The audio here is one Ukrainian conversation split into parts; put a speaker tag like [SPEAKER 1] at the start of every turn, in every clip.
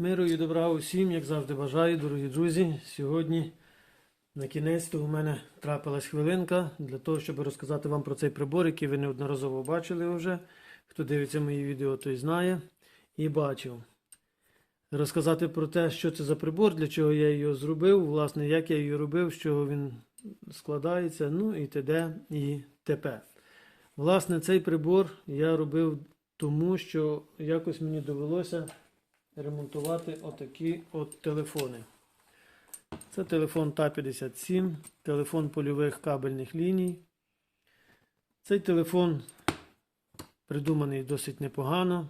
[SPEAKER 1] Миру і добра усім, як завжди бажаю, дорогі друзі. Сьогодні на кінець у мене трапилась хвилинка для того, щоб розказати вам про цей прибор, який ви неодноразово бачили вже. Хто дивиться мої відео, той знає і бачив. Розказати про те, що це за прибор, для чого я його зробив, власне, як я його робив, з чого він складається, ну і т.д. і т.п. Власне, цей прибор я робив тому, що якось мені довелося ремонтувати отакі от телефони. Це телефон Та-57, телефон польових кабельних ліній. Цей телефон придуманий досить непогано,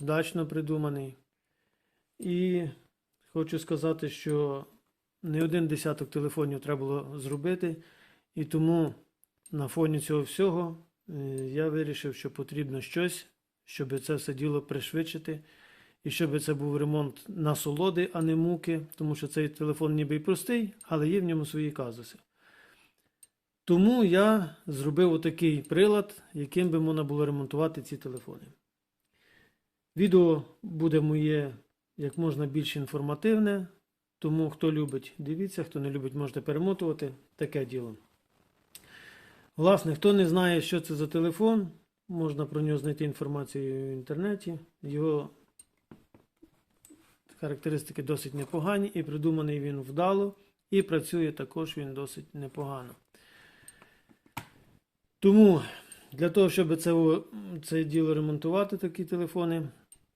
[SPEAKER 1] вдачно придуманий. І хочу сказати, що не один десяток телефонів треба було зробити. І тому на фоні цього всього е, я вирішив, що потрібно щось, щоб це все діло пришвидшити. І щоб це був ремонт насолоди, а не муки, тому що цей телефон ніби й простий, але є в ньому свої казуси. Тому я зробив отакий прилад, яким би можна було ремонтувати ці телефони. Відео буде моє як можна більш інформативне, тому хто любить, дивіться, хто не любить, можете перемотувати. Таке діло. Власне, хто не знає, що це за телефон, можна про нього знайти інформацію в інтернеті. Його характеристики досить непогані, і придуманий він вдало, і працює також він досить непогано. Тому для того, щоб це, це діло ремонтувати, такі телефони,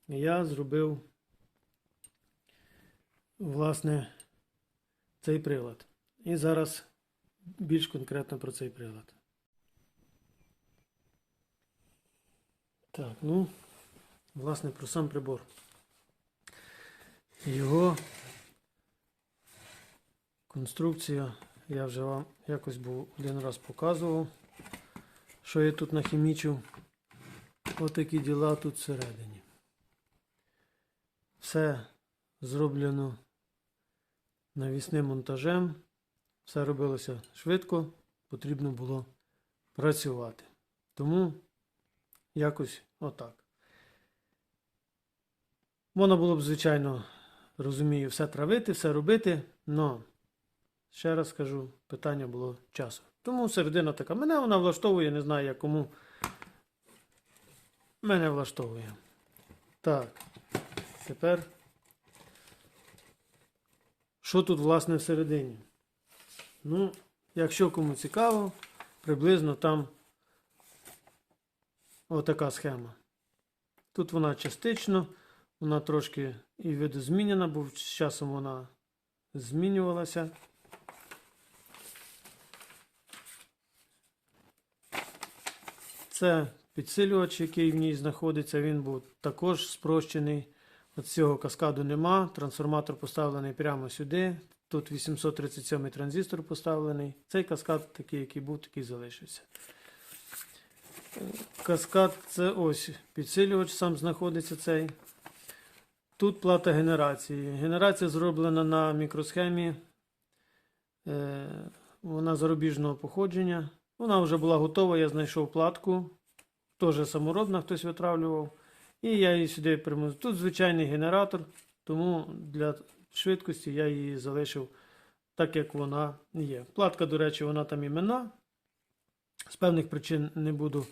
[SPEAKER 1] я зробив власне цей прилад. І зараз більш конкретно про цей прилад. Так, ну, власне, про сам прибор. Його конструкція, я вже вам якось був один раз показував, що я тут нахімічив. Отакі діла тут всередині. Все зроблено навісним монтажем. Все робилося швидко, потрібно було працювати. Тому якось отак. Можна було б, звичайно, розумію, все травити, все робити, але, ще раз скажу, питання було часу. Тому середина така. Мене вона влаштовує, не знаю, як кому. Мене влаштовує. Так. Тепер. Що тут, власне, всередині? Ну, якщо кому цікаво, приблизно там отака схема. Тут вона частично. Вона трошки і видозмінена, бо з часом вона змінювалася. Це підсилювач, який в ній знаходиться. Він був також спрощений. От цього каскаду нема. Трансформатор поставлений прямо сюди. Тут 837 транзистор поставлений. Цей каскад такий, який був, такий залишився. Каскад це ось підсилювач сам знаходиться цей. Тут плата генерації. Генерація зроблена на мікросхемі. Е, Вона зарубіжного походження. Вона вже була готова, я знайшов платку. Теж саморобна, хтось витравлював. І я її сюди примусив. Тут звичайний генератор, тому для швидкості я її залишив так, як вона є. Платка, до речі, вона там іменна. З певних причин не буду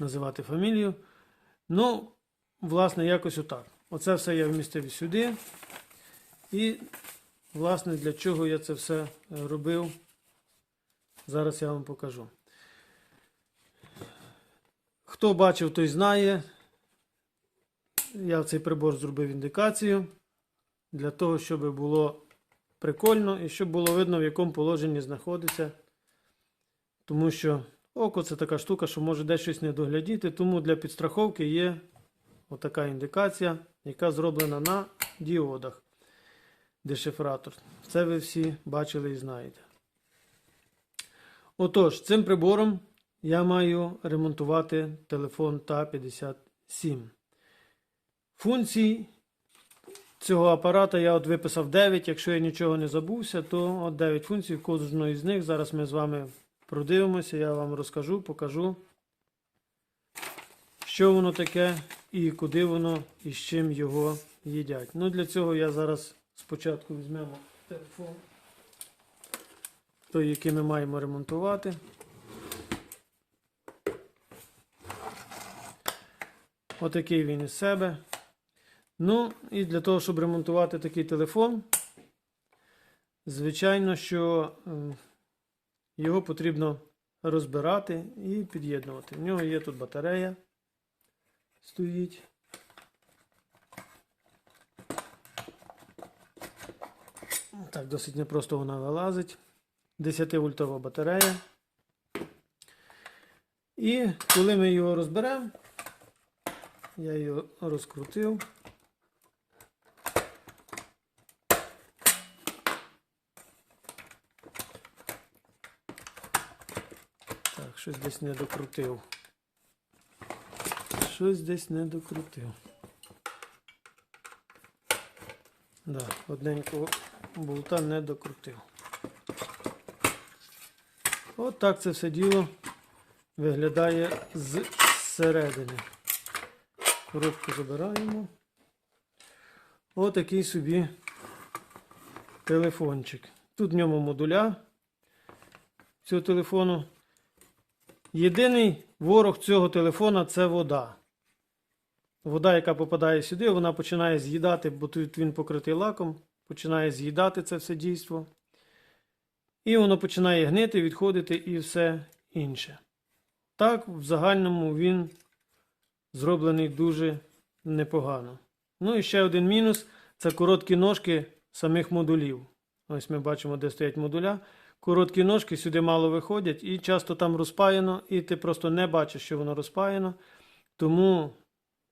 [SPEAKER 1] називати фамілію. Ну, власне, якось отак. Оце все я вмістив сюди. І, власне, для чого я це все е, робив, зараз я вам покажу. Хто бачив, той знає. Я в цей прибор зробив індикацію для того, щоб було прикольно і щоб було видно, в якому положенні знаходиться. Тому що око це така штука, що може десь щось не доглядіти. Тому для підстраховки є отака індикація, яка зроблена на діодах. Дешифратор. Це ви всі бачили і знаєте. Отож, цим прибором я маю ремонтувати телефон Та-57. Функцій цього апарата я от виписав 9. Якщо я нічого не забувся, то от 9 функцій. Кожної з них зараз ми з вами продивимося, я вам розкажу, покажу, що воно таке і куди воно і з чим його їдять. Ну, для цього я зараз спочатку візьмемо телефон, той, який ми маємо ремонтувати. Отакий він із себе. Ну, і для того, щоб ремонтувати такий телефон, звичайно, що е, його потрібно розбирати і під'єднувати. В нього є тут батарея. Стоїть. Так, досить непросто вона вилазить. 10 вольтова батарея. І коли ми його розберемо, я його розкрутив. Так, щось десь не докрутив. Щось десь не докрутив. Да, одненького болта не докрутив. От так це все діло виглядає зсередини. Коробку забираємо. Отакий собі телефончик. Тут в ньому модуля цього телефону. Єдиний ворог цього телефона це вода. Вода, яка попадає сюди, вона починає з'їдати, бо тут він покритий лаком, починає з'їдати це все дійство. І воно починає гнити, відходити і все інше. Так, в загальному він зроблений дуже непогано. Ну і ще один мінус це короткі ножки самих модулів. Ось ми бачимо, де стоять модуля. Короткі ножки сюди мало виходять, і часто там розпаяно, і ти просто не бачиш, що воно розпаяно. Тому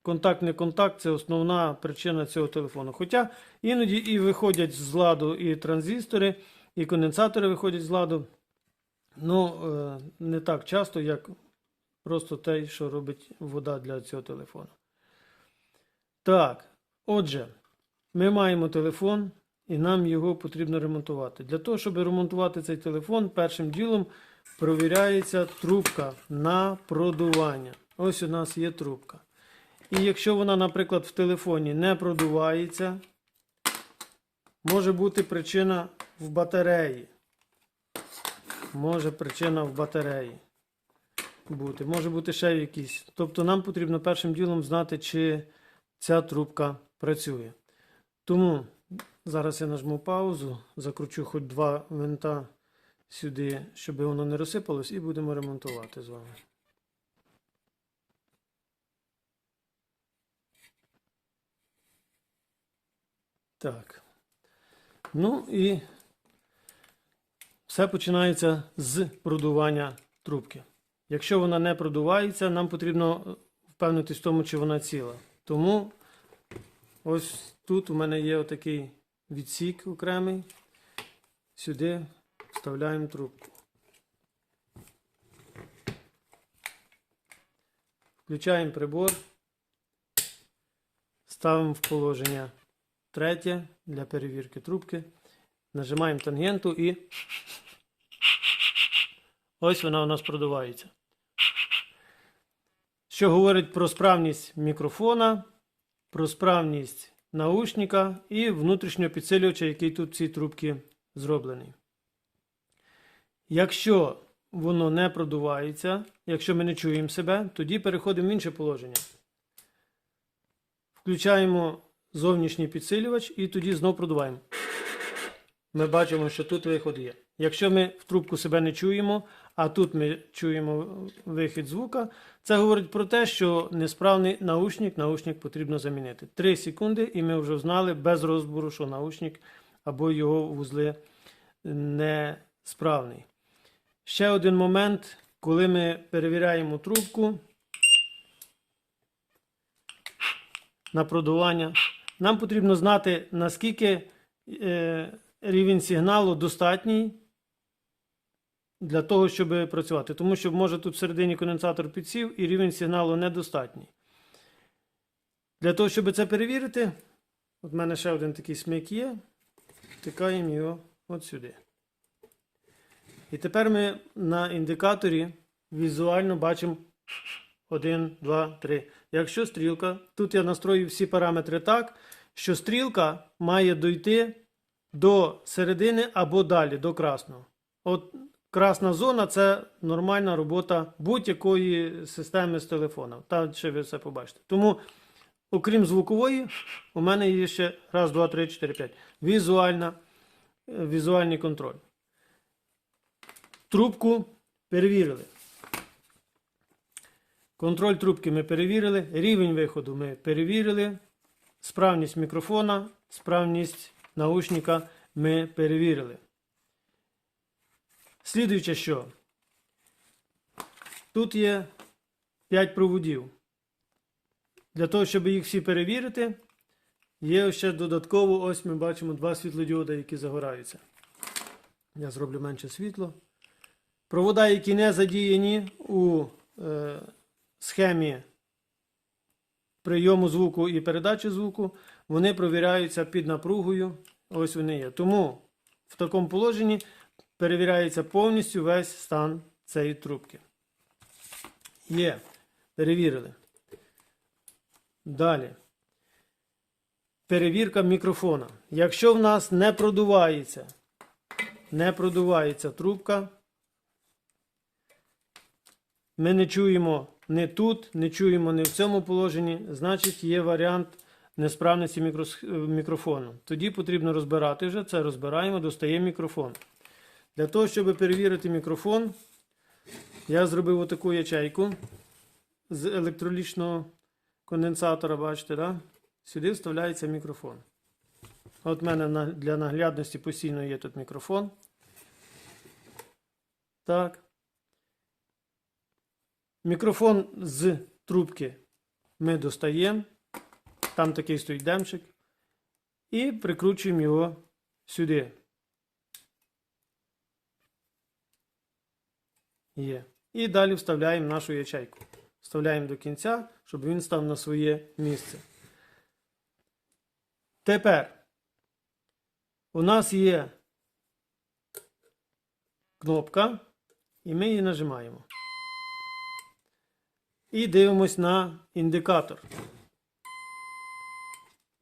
[SPEAKER 1] контакт не контакт це основна причина цього телефону. Хоча іноді і виходять з ладу і транзистори, і конденсатори виходять з ладу. Ну, е, не так часто, як просто те, що робить вода для цього телефону. Так, отже, ми маємо телефон, і нам його потрібно ремонтувати. Для того, щоб ремонтувати цей телефон, першим ділом провіряється трубка на продування. Ось у нас є трубка. І якщо вона, наприклад, в телефоні не продувається, може бути причина в батареї. Може причина в батареї бути. Може бути ще якісь. Тобто нам потрібно першим ділом знати, чи ця трубка працює. Тому зараз я нажму паузу, закручу хоч два винта сюди, щоб воно не розсипалось, і будемо ремонтувати з вами. Так. Ну і все починається з продування трубки. Якщо вона не продувається, нам потрібно впевнитись в тому, чи вона ціла. Тому ось тут у мене є отакий відсік окремий. Сюди вставляємо трубку. Включаємо прибор. Ставимо в положення третє для перевірки трубки. Нажимаємо тангенту і ось вона у нас продувається. Що говорить про справність мікрофона, про справність наушника і внутрішнього підсилювача, який тут в цій трубці зроблений. Якщо воно не продувається, якщо ми не чуємо себе, тоді переходимо в інше положення. Включаємо зовнішній підсилювач і тоді знов продуваємо. Ми бачимо, що тут виход є. Якщо ми в трубку себе не чуємо, а тут ми чуємо вихід звука, це говорить про те, що несправний наушник, наушник потрібно замінити. 3 секунди, і ми вже знали без розбору, що наушник або його вузли несправний. Ще один момент, коли ми перевіряємо трубку на продування, нам потрібно знати, наскільки е, рівень сигналу достатній для того, щоб працювати. Тому що може тут всередині конденсатор підсів і рівень сигналу недостатній. Для того, щоб це перевірити, от в мене ще один такий смик є. Втикаємо його от сюди. І тепер ми на індикаторі візуально бачимо 1, 2, 3. Якщо стрілка, тут я настрою всі параметри так, що стрілка має дойти до середини або далі, до красного. От красна зона це нормальна робота будь-якої системи з телефоном. Та ще ви все побачите. Тому, окрім звукової, у мене є ще раз, два, три, чотири, п'ять. Візуальна, е, візуальний контроль. Трубку перевірили. Контроль трубки ми перевірили, рівень виходу ми перевірили, справність мікрофона, справність наушника ми перевірили. Слідуюче що? Тут є 5 проводів. Для того, щоб їх всі перевірити, є ще додатково, ось ми бачимо два світлодіоди, які загораються. Я зроблю менше світло. Провода, які не задіяні у е, схемі прийому звуку і передачі звуку, вони провіряються під напругою. Ось вони є. Тому в такому положенні перевіряється повністю весь стан цієї трубки. Є. Перевірили. Далі. Перевірка мікрофона. Якщо в нас не продувається, не продувається трубка, ми не чуємо не тут, не чуємо не в цьому положенні, значить є варіант несправності е, мікрофону. Тоді потрібно розбирати вже це, розбираємо, достаємо мікрофон. Для того, щоб перевірити мікрофон, я зробив отаку ячейку з електролічного конденсатора, бачите, да? сюди вставляється мікрофон. От в мене для наглядності постійно є тут мікрофон. Так. Мікрофон з трубки ми достаємо. Там такий стоїть демчик. І прикручуємо його сюди. Є. І далі вставляємо нашу ячейку. Вставляємо до кінця, щоб він став на своє місце. Тепер у нас є кнопка, і ми її нажимаємо. І дивимось на індикатор.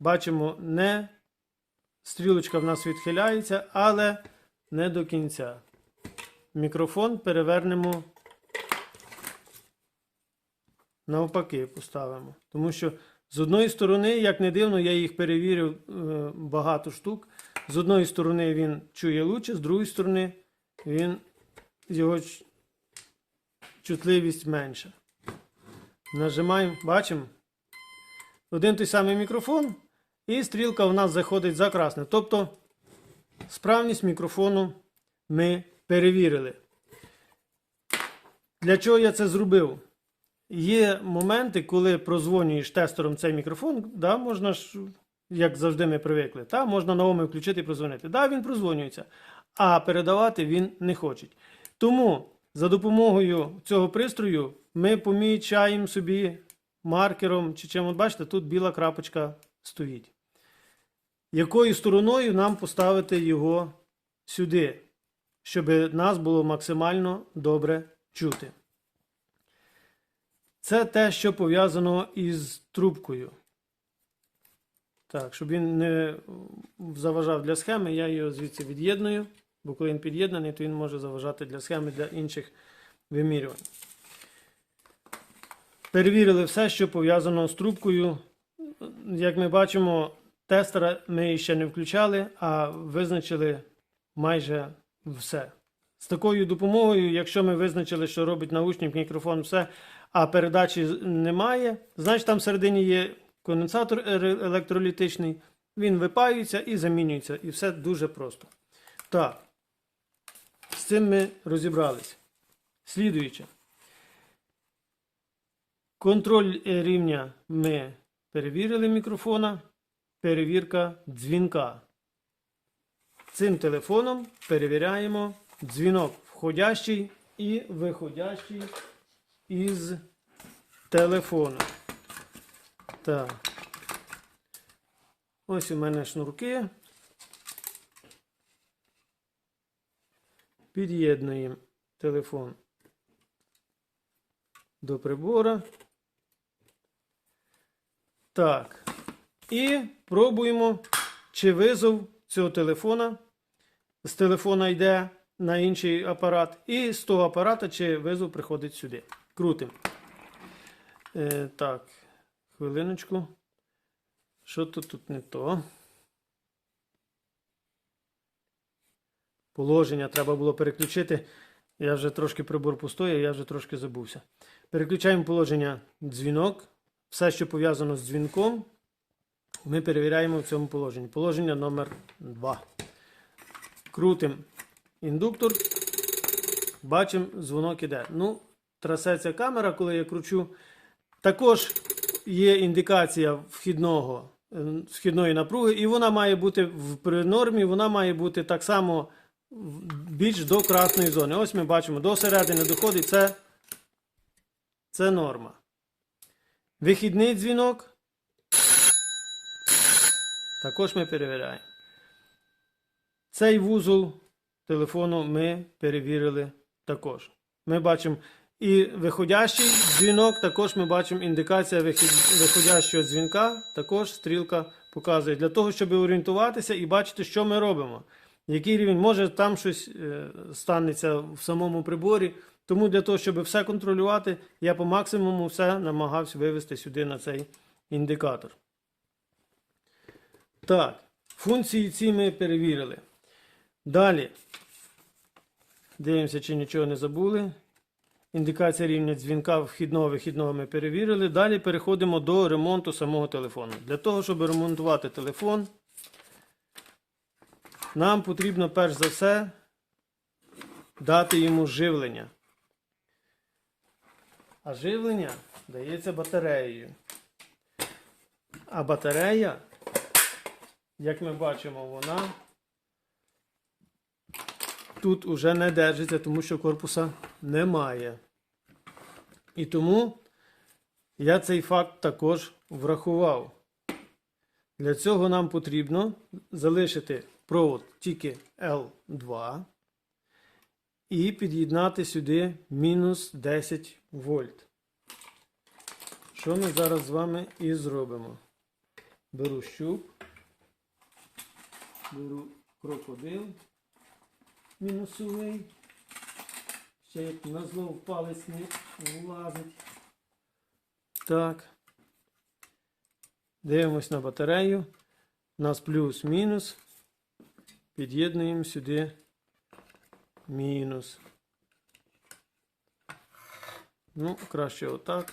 [SPEAKER 1] Бачимо, не стрілочка в нас відхиляється, але не до кінця. Мікрофон перевернемо навпаки поставимо. Тому що з одної сторони, як не дивно, я їх перевірив е, багато штук. З одної сторони він чує лучше, з другої сторони він його чутливість менша. Нажимаємо, бачимо. Один той самий мікрофон, і стрілка у нас заходить за красне. Тобто справність мікрофону ми перевірили. Для чого я це зробив? Є моменти, коли прозвонюєш тестером цей мікрофон, да, можна ж, як завжди ми привикли, та, можна на ОМИ включити і прозвонити. Да, він прозвонюється, а передавати він не хоче. Тому за допомогою цього пристрою ми помічаємо собі маркером чи чим, от бачите, тут біла крапочка стоїть. Якою стороною нам поставити його сюди, щоб нас було максимально добре чути. Це те, що пов'язано із трубкою. Так, щоб він не заважав для схеми, я його звідси від'єдную, бо коли він під'єднаний, то він може заважати для схеми для інших вимірювань. Перевірили все, що пов'язано з трубкою. Як ми бачимо, тестера ми ще не включали, а визначили майже все. З такою допомогою, якщо ми визначили, що робить наушник, мікрофон, все, а передачі немає, значить там всередині є конденсатор електролітичний, він випаюється і замінюється. І все дуже просто. Так, з цим ми розібрались. Слідуюче. Контроль е, рівня ми перевірили мікрофона. Перевірка дзвінка. Цим телефоном перевіряємо дзвінок входящий і виходящий із телефону. Так. Ось у мене шнурки. Під'єднуємо телефон до прибора. Так. І пробуємо, чи визов цього телефона. З телефона йде на інший апарат, і з того апарата, чи визов приходить сюди. Крутим. Е, так, хвилиночку. Що тут тут не то? Положення треба було переключити. Я вже трошки прибор пустої, я вже трошки забувся. Переключаємо положення дзвінок. Все, що пов'язано з дзвінком, ми перевіряємо в цьому положенні. Положення номер 2. Крутимо індуктор. Бачимо, дзвонок іде. Ну, трасеться камера, коли я кручу. Також є індикація вхідного, е, вхідної напруги, і вона має бути в, при нормі, вона має бути так само більш до красної зони. Ось ми бачимо, до середини доходить, це, це норма. Вихідний дзвінок. Також ми перевіряємо. Цей вузол телефону ми перевірили також. Ми бачимо і виходящий дзвінок, також ми бачимо індикація виходящого дзвінка, також стрілка показує. Для того, щоб орієнтуватися і бачити, що ми робимо. Який рівень, може там щось е, станеться в самому приборі. Тому для того, щоб все контролювати, я по максимуму все намагався вивести сюди на цей індикатор. Так, функції ці ми перевірили. Далі. Дивимося, чи нічого не забули. Індикація рівня дзвінка вхідного-вихідного ми перевірили. Далі переходимо до ремонту самого телефону. Для того, щоб ремонтувати телефон, нам потрібно перш за все дати йому живлення. А живлення дається батареєю. А батарея, як ми бачимо, вона тут уже не держиться, тому що корпуса немає. І тому я цей факт також врахував. Для цього нам потрібно залишити провод тільки L2 і під'єднати сюди мінус 10 вольт. Що ми зараз з вами і зробимо? Беру щуп, беру крокодил мінусовий. Ще як назло в палець не влазить. Так. Дивимось на батарею. У нас плюс-мінус. Під'єднуємо сюди мінус. Ну, краще отак.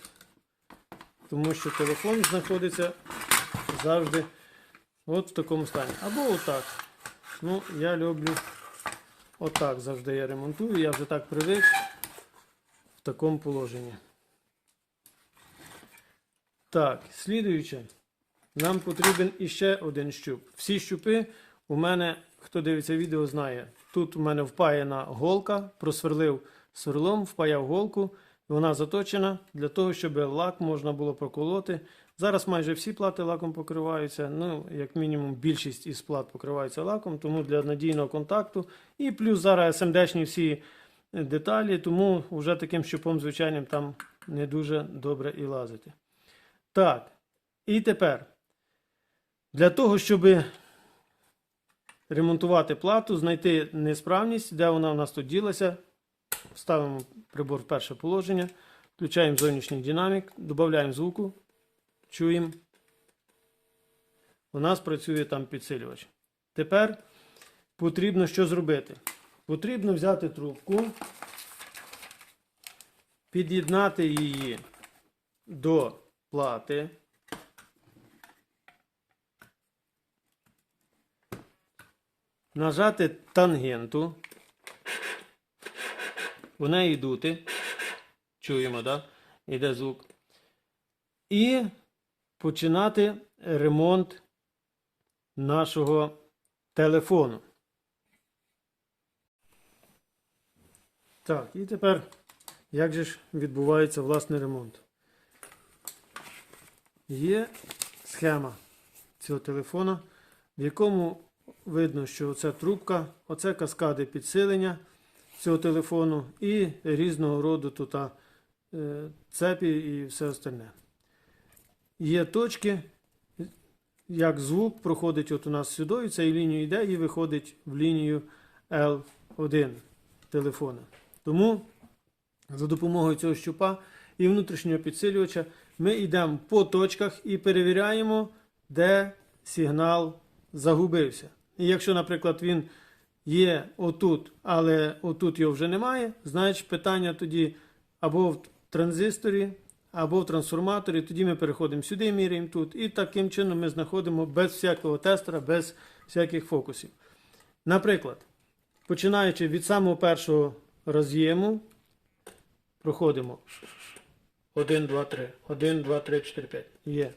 [SPEAKER 1] Тому що телефон знаходиться завжди от в такому стані. Або отак. Ну, я люблю отак завжди я ремонтую. Я вже так привик в такому положенні. Так, слідуюче. Нам потрібен іще один щуп. Всі щупи у мене, хто дивиться відео, знає. Тут у мене впаяна голка, просверлив сверлом, впаяв голку. Вона заточена для того, щоб лак можна було проколоти. Зараз майже всі плати лаком покриваються. Ну, як мінімум, більшість із плат покриваються лаком, тому для надійного контакту. І плюс зараз СМДшні всі деталі, тому вже таким щупом звичайним там не дуже добре і лазити. Так, і тепер. Для того, щоб ремонтувати плату, знайти несправність, де вона у нас тут ділася, ставимо прибор в перше положення, включаємо зовнішній динамік, додаємо звуку, чуємо. У нас працює там підсилювач. Тепер потрібно що зробити? Потрібно взяти трубку, під'єднати її до плати. Нажати тангенту. В неї дути. Чуємо, так? Іде звук. І починати ремонт нашого телефону. Так, і тепер як же ж відбувається власний ремонт? Є схема цього телефона, в якому видно, що це трубка, оце каскади підсилення цього телефону і різного роду тут е, цепі і все остальне. Є точки, як звук проходить от у нас сюди, і цією лінією йде і виходить в лінію L1 телефона. Тому за допомогою цього щупа і внутрішнього підсилювача ми йдемо по точках і перевіряємо, де сигнал загубився. І якщо, наприклад, він є отут, але отут його вже немає, значить питання тоді або в транзисторі, або в трансформаторі, тоді ми переходимо сюди, міряємо тут. І таким чином ми знаходимо без всякого тестера, без всяких фокусів. Наприклад, починаючи від самого першого роз'єму, проходимо 1, 2, 3, 1, 2, 3, 4, 5. Є.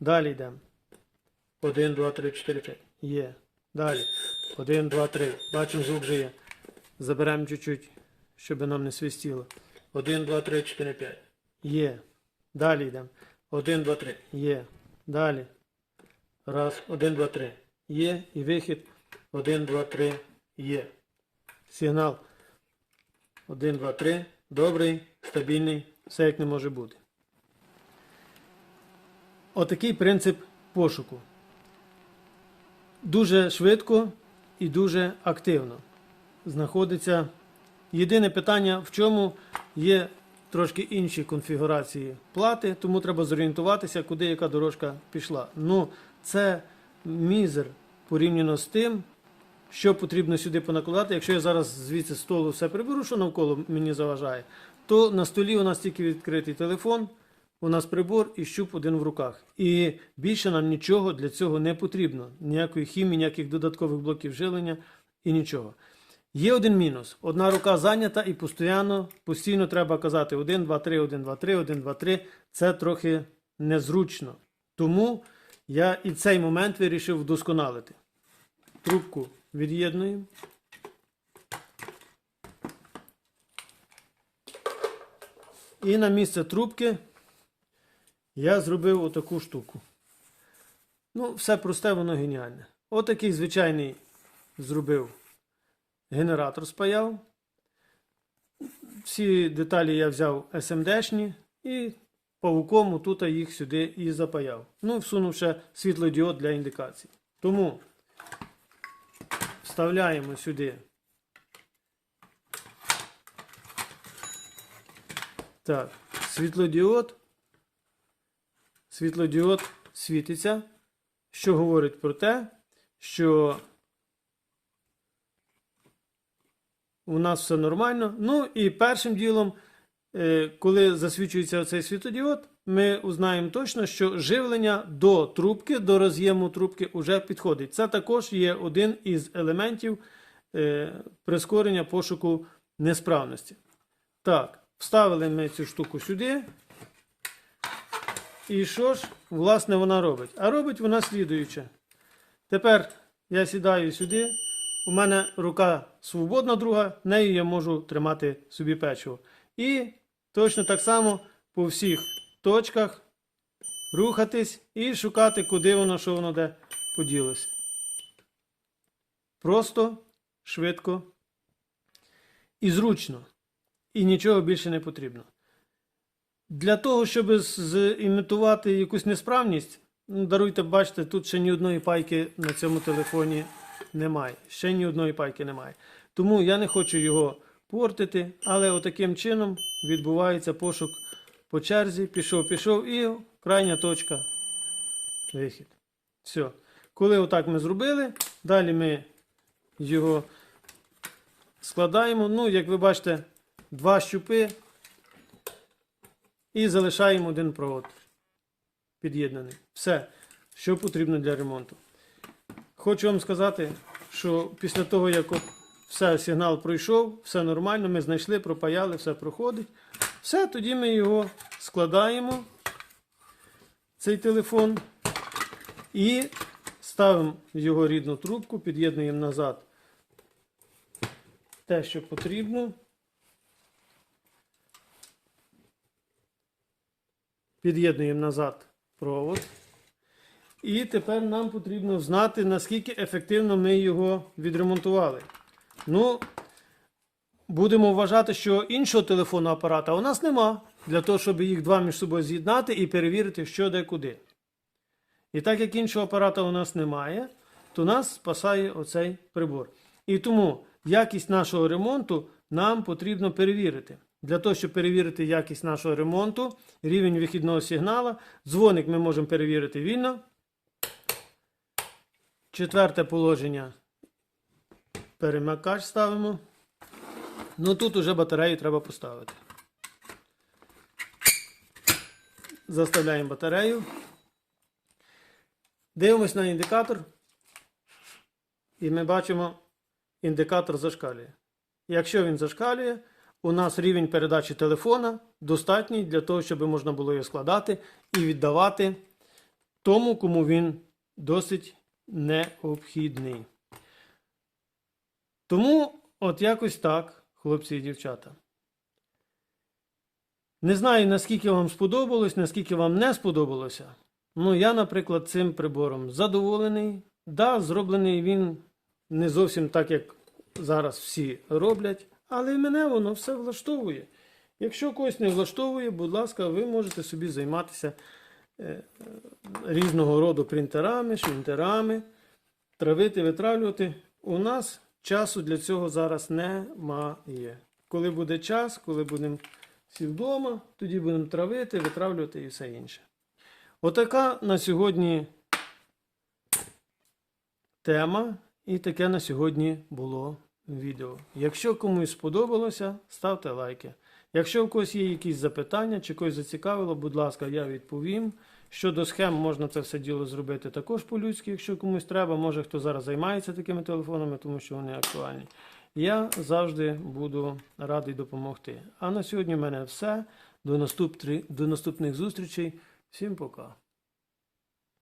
[SPEAKER 1] Далі йдемо. 1, 2, 3, 4, 5. Є. Далі. 1, 2, 3. Бачимо, звук вже є. Заберемо чуть-чуть, щоб нам не свистіло. 1, 2, 3, 4, 5. Є. Далі йдемо. 1, 2, 3. Є. Далі. Раз, 1, 2, 3. Є. І вихід. 1, 2, 3. Є. Сигнал. 1, 2, 3. Добрий, стабільний. Все як не може бути. Отакий принцип пошуку. Дуже швидко і дуже активно знаходиться. Єдине питання, в чому є трошки інші конфігурації плати, тому треба зорієнтуватися, куди яка дорожка пішла. Ну, це мізер порівняно з тим, що потрібно сюди понакладати. Якщо я зараз звідси столу все приберу, що навколо мені заважає, то на столі у нас тільки відкритий телефон, у нас прибор і щуп один в руках. І більше нам нічого для цього не потрібно. Ніякої хімії, ніяких додаткових блоків жилення і нічого. Є один мінус. Одна рука зайнята і постійно, постійно треба казати 1, 2, 3, 1, 2, 3, 1, 2, 3. Це трохи незручно. Тому я і цей момент вирішив вдосконалити. Трубку від'єднуємо. І на місце трубки я зробив отаку штуку. Ну, все просте, воно геніальне. Отакий звичайний зробив генератор спаяв. Всі деталі я взяв SMD-шні і павуком тут їх сюди і запаяв. Ну, всунув ще світлодіод для індикації. Тому вставляємо сюди. Так, світлодіод. Світлодіод світиться, що говорить про те, що у нас все нормально. Ну і першим ділом, е, коли засвічується цей світодіод, ми узнаємо точно, що живлення до трубки, до роз'єму трубки вже підходить. Це також є один із елементів е, прискорення пошуку несправності. Так, вставили ми цю штуку сюди. І що ж, власне, вона робить? А робить вона слідуюче. Тепер я сідаю сюди. У мене рука свободна друга, нею я можу тримати собі печиво. І точно так само по всіх точках рухатись і шукати, куди воно, що воно де поділося. Просто, швидко і зручно. І нічого більше не потрібно. Для того, щоб зімітувати якусь несправність, ну, даруйте, бачите, тут ще ні одної пайки на цьому телефоні немає. Ще ні одної пайки немає. Тому я не хочу його портити, але отаким чином відбувається пошук по черзі. Пішов, пішов і крайня точка. Вихід. Все. Коли отак ми зробили, далі ми його складаємо. Ну, як ви бачите, два щупи і залишаємо один провод під'єднаний. Все, що потрібно для ремонту. Хочу вам сказати, що після того, як все, сигнал пройшов, все нормально, ми знайшли, пропаяли, все проходить. Все, тоді ми його складаємо, цей телефон, і ставимо в його рідну трубку, під'єднуємо назад те, що потрібно. Під'єднуємо назад провод. І тепер нам потрібно знати, наскільки ефективно ми його відремонтували. Ну, будемо вважати, що іншого телефонного апарата у нас нема. Для того, щоб їх два між собою з'єднати і перевірити, що де куди. І так як іншого апарата у нас немає, то нас спасає оцей прибор. І тому якість нашого ремонту нам потрібно перевірити. Для того, щоб перевірити якість нашого ремонту, рівень вихідного сигнала, дзвоник ми можемо перевірити вільно. Четверте положення. Перемикач ставимо. Ну тут уже батарею треба поставити. Заставляємо батарею. Дивимось на індикатор. І ми бачимо, індикатор зашкалює. Якщо він зашкалює, у нас рівень передачі телефона достатній для того, щоб можна було його складати і віддавати тому, кому він досить необхідний. Тому, от якось так, хлопці і дівчата. Не знаю, наскільки вам сподобалось, наскільки вам не сподобалося. Ну, я, наприклад, цим прибором задоволений. Да, зроблений він не зовсім так, як зараз всі роблять, але і мене воно все влаштовує. Якщо когось не влаштовує, будь ласка, ви можете собі займатися е, різного роду принтерами, швінтерами, травити, витравлювати. У нас часу для цього зараз немає. Коли буде час, коли будемо всі вдома, тоді будемо травити, витравлювати і все інше. Отака на сьогодні тема, і таке на сьогодні було відео. Якщо комусь сподобалося, ставте лайки. Якщо у когось є якісь запитання чи когось зацікавило, будь ласка, я відповім. Щодо схем, можна це все діло зробити також по-людськи, якщо комусь треба. Може хто зараз займається такими телефонами, тому що вони актуальні. Я завжди буду радий допомогти. А на сьогодні в мене все. До, до наступних зустрічей. Всім пока.